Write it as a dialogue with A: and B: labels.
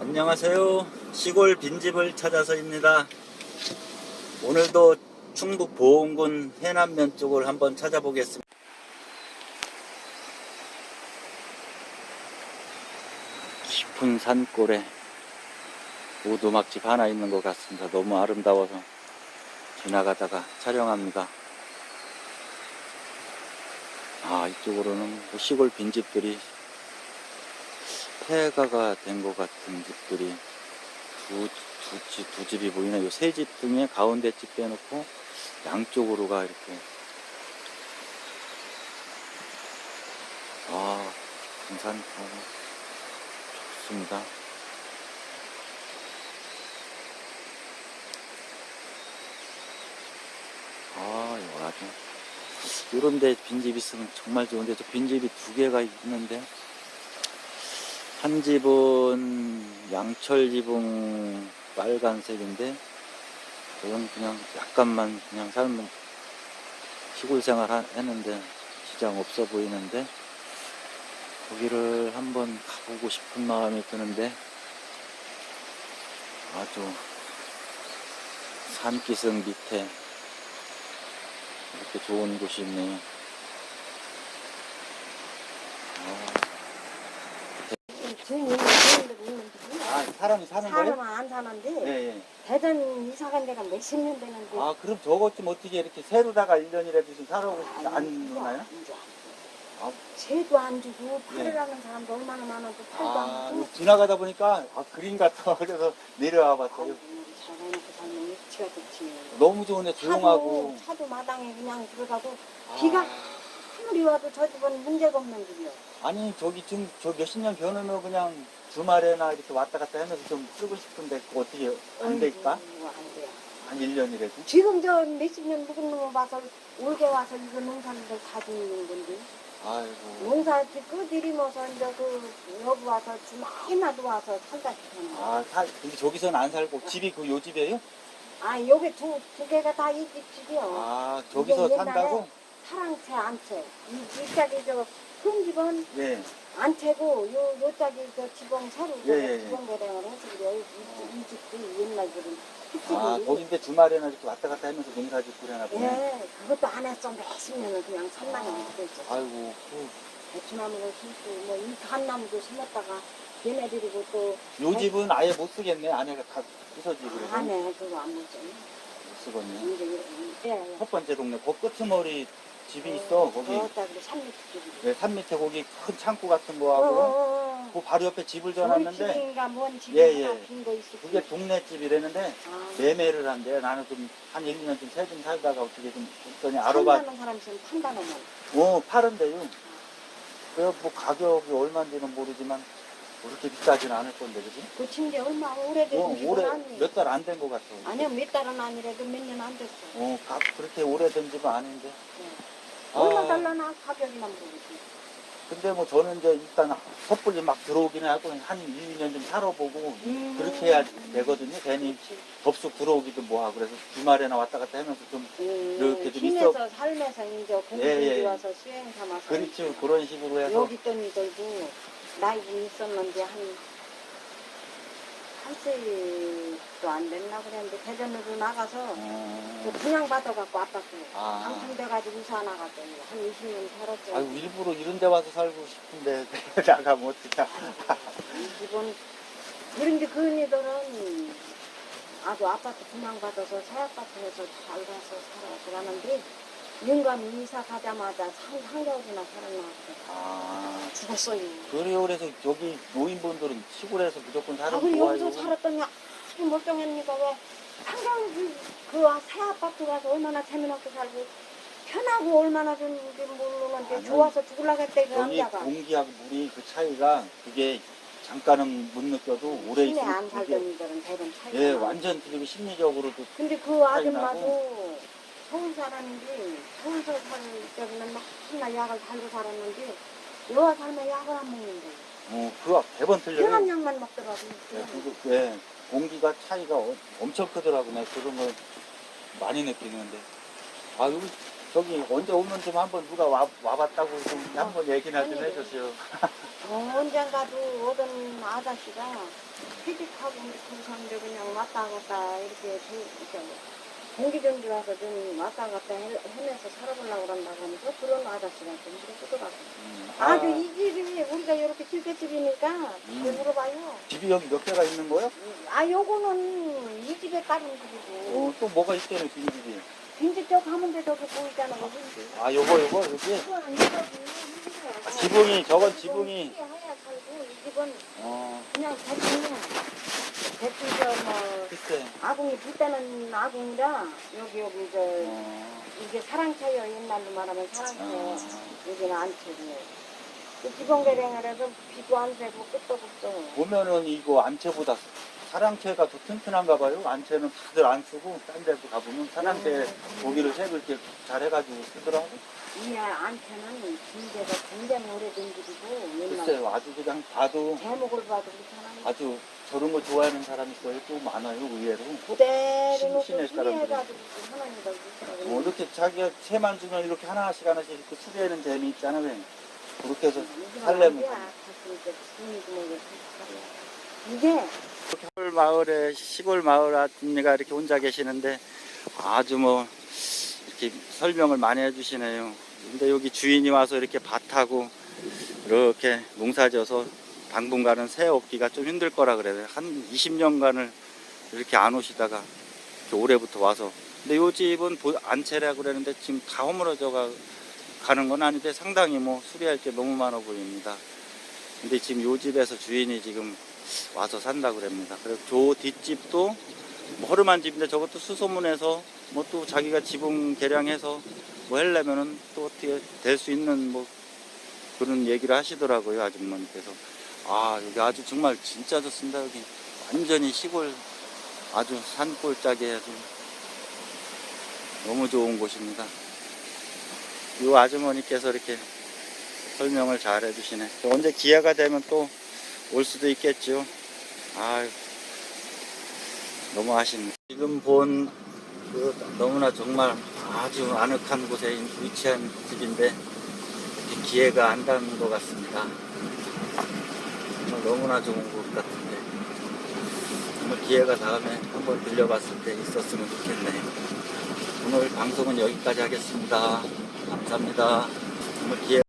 A: 안녕하세요. 시골 빈집을 찾아서입니다. 오늘도 충북 보은군 해남면 쪽을 한번 찾아보겠습니다. 깊은 산골에 오두막집 하나 있는 것 같습니다. 너무 아름다워서 지나가다가 촬영합니다. 아, 이쪽으로는 뭐 시골 빈집들이 폐가가 된 것 같은 집들이 두, 두, 집, 두 집이 보이네 요. 세 집 중에 가운데 집 빼놓고 양쪽으로가 이렇게. 아, 등산 좋습니다. 아, 이거 아주. 이런데 빈집 있으면 정말 좋은데, 저 빈집이 두 개가 있는데, 한 집은 양철 지붕 빨간색인데 이건 그냥 약간만 그냥 삶은 시골 생활 하- 했는데 지장 없어 보이는데 거기를 한번 가보고 싶은 마음이 드는데 아주 산기슭 밑에 이렇게 좋은 곳이 있네요. 아.
B: 주인이 주인들 있는데
A: 아, 사람이 사는 거예요?
B: 안 사는데
A: 예, 예.
B: 대전 이사 간 데가 몇십 년 되는데
A: 아, 그럼 저것 좀 어떻게 이렇게 새로다가 1년이라도 좀 살아오고 싶지 안 나요? 아.
B: 죄도 안 주고 팔으라는 사람도 얼마나 많아도 팔도
A: 아,
B: 안 주고
A: 지나가다 보니까 아, 그림 같아. 그래서 내려와 봤어요.
B: 아이고, 잘 해놓고 살면 일치가 좋지
A: 너무 좋은데 조용하고.
B: 차도, 차도 마당에 그냥 들어가고
A: 아,
B: 비가 아무리 와도 저 집은 문제가 없는 집이요
A: 아니, 저기 좀, 저 몇십 년 변하면 그냥 주말에나 이렇게 왔다 갔다 하면서 좀 쓰고 싶은데, 그거 어떻게 안 될까?
B: 안 돼요
A: 한 1년이라도?
B: 지금 저 몇십 년 묵은 놈 봐서 올게 와서 이거 농사를 다 짓는 건데
A: 아이고.
B: 농사 짓고 들이면서 이제 그 여기 와서 주말에나도 와서 살다 싶었네.
A: 아, 사, 근데 저기서는 안 살고, 집이 그 요 집이에요?
B: 아 여기 두, 두 개가 다 이 집 집이요.
A: 아, 저기서
B: 이게
A: 산다고?
B: 사랑채 안 채. 이, 이 짝이 저큰 집은
A: 예.
B: 안채고 요, 요 짝이 저 지붕 새로
A: 예, 예, 예.
B: 지붕 해서 그래요. 이, 이, 이 집도 옛날들은 흙집이.
A: 아, 거긴데 주말에나 이렇게 왔다 갔다 하면서 농사 짓고 그러나 보네.
B: 예, 그것도 안 했어. 몇십 년을 그냥 산나게 먹고 있었어.
A: 아이고, 그,
B: 배추나무를 심고 뭐이 단나무도 심었다가 얘네들이고 또
A: 요 집은 아예 못 쓰겠네. 아내가 다 부서지고 그래서
B: 안에 그거 안 먹죠.
A: 못 쓰겠네.
B: 이제 예.
A: 첫 번째 동네, 그 끝머리 집이 있어. 거기,
B: 어따 그래 산 밑에 집이.
A: 네, 산 밑에 거기 큰 창고 같은
B: 어,
A: 거하고,
B: 어, 어.
A: 그 바로 옆에 집을
B: 집인가 뭔 집이
A: 예, 예.
B: 빈거 있어.
A: 그게 동네 집이라는데,
B: 아,
A: 매매를 한대. 나는 좀, 한 1, 2년 좀새좀 살다가 어떻게 좀, 했더니 알아봐.
B: 산다는 사람 있으면 판다 놓으면.
A: 어, 파는데요. 그래, 뭐 가격이 얼마인지는 모르지만, 그렇게 비싸지는 않을 건데, 그지?
B: 그 침대 얼마 오래된
A: 어,
B: 아니.
A: 몇달 안 된 것 같아.
B: 아니요 몇 달은 아니래도 몇 년 안 됐어.
A: 어, 가, 그렇게 오래된 집은 아닌데.
B: 예. 얼마
A: 아.
B: 달라나 가격이나 모르지.
A: 근데 뭐 저는 이제 일단 섣불리 막 들어오기는 하고 한 1, 2년 좀 살아보고
B: 음.
A: 그렇게 해야 되거든요. 괜히 덥석 들어오기도 뭐하고 그래서 주말에나 왔다 갔다 하면서 좀 이렇게 좀
B: 시내에서 살면서 이제 공부를
A: 예, 예.
B: 와서 수행 삼아서
A: 그렇지 그런 식으로 해서
B: 여기 돈이들도 나이 좀 있었는데 한 한세도 안 됐나 그랬는데 대전으로 나가서
A: 어,
B: 그 분양 받아갖고 아파트
A: 아.
B: 당첨돼가지고 이사 나갔더니 한 20년 살았죠.
A: 아이고 일부러 이런 데 와서 살고 싶은데 나가면 어떡해
B: 이번 그런데 그 언니들은 아주 아파트 분양 받아서 새 아파트에서 잘 가서 살아 그러는데 영감이 이사 가자마자 한 한겨울이나 살았나
A: 아.
B: 죽었어요.
A: 그래요 그래서 여기 노인분들은 시골에서 무조건
B: 아,
A: 살아서
B: 그리
A: 좋아요.
B: 여기서 살았더니 아주 멀쩡하니까 왜? 한강 그새 아파트 가서 얼마나 재미나게 살고 편하고 얼마나 좋은지 모르는데
A: 아니,
B: 좋아서 죽을라고 했대 그
A: 여기
B: 남자가.
A: 공기하고 물이 그 차이가 그게 잠깐은 못 느껴도 오래
B: 시내 안
A: 있으면
B: 살던
A: 그게
B: 이들은 대전 차이가.
A: 예. 완전 그리고 심리적으로도
B: 근데 그
A: 차이
B: 아줌마도 서울 사람인데 서울서 살 때는 막 맨날 약을 달고 살았는데 여와 살면 약을 안 먹는데
A: 어, 그거 배번 틀려요.
B: 편한 약만 먹더라고
A: 예, 그거, 예, 공기가 차이가 어- 엄청 크더라고. 내가 그런 걸 많이 느끼는데. 아, 여기 저기 언제 오면 좀 한번 누가 와, 와봤다고 좀 한번 얘기나 좀
B: 아니,
A: 해주세요.
B: 어, 언젠가도 오던 아저씨가 퇴직하고 이렇게 사는데 그냥 왔다 갔다 이렇게 공기전주 와서 좀 왔다 갔다 해- 해면서 살아보려고 그런다고 하면서 그런 아저씨가 좀 그러더라고.
A: 음.
B: 아, 그이 집이 우리가 이렇게 칠개집이니까
A: 음.
B: 왜 물어봐요?
A: 집이 여기 몇 개가 있는 거요?
B: 아, 요거는 이 집에 깔은 집이고
A: 어, 또 뭐가 있대요, 빈집이.
B: 빈집 쪽 하면 저기 보이잖아, 그 빈집.
A: 아, 요거, 요거, 여기.
B: 이건 이거지.
A: 아, 지붕이, 저건 지붕이.
B: 하야 살고 이 집은
A: 어,
B: 그냥 대충 대충 저뭐
A: 글쎄.
B: 아궁이 불 때는 아궁이라 여기 여기 저
A: 어,
B: 이게 사랑채요. 옛날로 말하면 사랑채
A: 아.
B: 여기는 안채고. 그 지붕계량을 해서 비도 안 새고 끝도 없어
A: 보면은 이거 안채보다 사랑채가 더 튼튼한가 봐요. 안채는 다들 안 쓰고, 딴 데도 가보면 사랑채 고기를 새로 이렇게 잘 해가지고 쓰더라고.
B: 이 안채는 진짜가 굉장히 오래된 집이고 옛날
A: 글쎄요, 아주 그냥 봐도
B: 제목을 봐도 그렇잖아
A: 아주 저런 거 좋아하는 사람이 있어요. 또 많아요, 의외로.
B: 그대로 놓고
A: 신신의 사람들은.
B: 수리해가지고 하나님도
A: 뭐 이렇게 자기가 채만 주면 이렇게 하나씩 하나씩 이렇게 수리하는 재미 있잖아, 왜? 그렇게 해서 살려면.
B: 이게
A: 마을에 시골 마을 아줌니가 이렇게 혼자 계시는데 아주 뭐 이렇게 설명을 많이 해주시네요. 근데 여기 주인이 와서 이렇게 밭하고 이렇게 농사져서 당분간은 새 얻기가 좀 힘들 거라 그래요. 한 20년간을 이렇게 안 오시다가 이렇게 올해부터 와서. 근데 요 집은 보- 안채라고 그러는데 지금 다 허물어져 가, 가는 건 아닌데 상당히 뭐 수리할 게 너무 많아 보입니다. 근데 지금 요 집에서 주인이 지금 와서 산다 그럽니다. 그리고 저 뒷집도 뭐 허름한 집인데 저것도 수소문해서 뭐 또 자기가 지붕 개량해서 뭐 하려면은 또 어떻게 될 수 있는 뭐 그런 얘기를 하시더라고요 아주머니께서 아 여기 아주 정말 진짜 좋습니다 여기 완전히 시골 아주 산골짜기에 아주 너무 좋은 곳입니다. 이 아주머니께서 이렇게 설명을 잘 해주시네. 언제 기회가 되면 또 올 수도 있겠죠. 아유, 너무 아쉽네. 지금 본, 그, 너무나 정말 아주 아늑한 곳에 위치한 집인데, 기회가 안 닿는 것 같습니다. 정말 너무나 좋은 곳 같은데, 정말 기회가 다음에 한번 들려봤을 때 있었으면 좋겠네요. 오늘 방송은 여기까지 하겠습니다. 감사합니다. 정말 기회